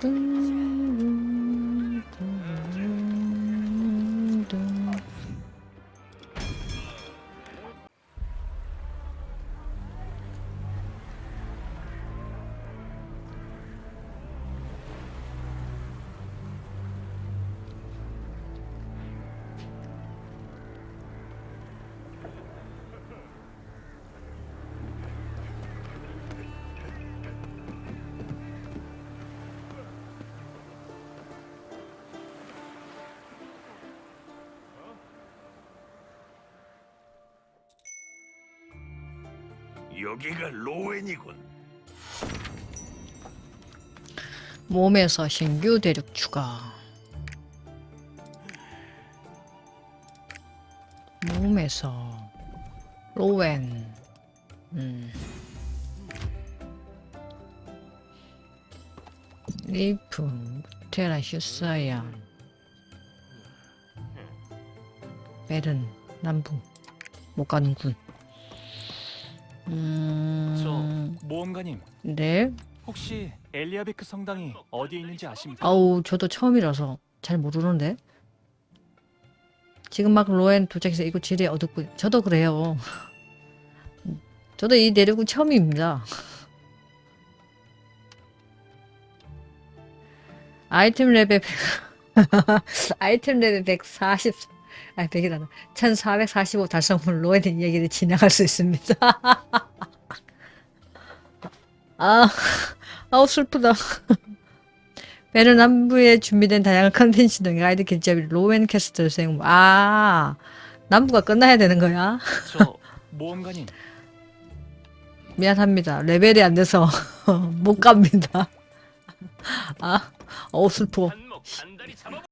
噔。 여기가 로웬이군. 몸에서 신규 대륙 추가. 몸에서 로웬. 음. 리프, 테라 슈사야. 베른, 남부. 못 가는군. 음. 저 모험가님 네. 혹시 엘리아베크 성당이 어디에 있는지 아십니까? 아우 저도 처음이라서 잘 모르는데 지금 막 로엔 도착해서 이거 지뢰 어둡고 저도 그래요 저도 이 내륙은 처음입니다 아이템 레벨 100 아이템 레벨 140 아니 100이라나 1445 달성 후 로엔의 이야기를 진행할 수 있습니다 아 아우 슬프다 베르 남부에 준비된 다양한 컨텐츠 등 가이드 길잡이 로웬 캐스트 수행. 아 남부가 끝나야 되는 거야? 저 모험가님 미안합니다. 레벨이 안 돼서 못 갑니다. 아, 어우 슬퍼.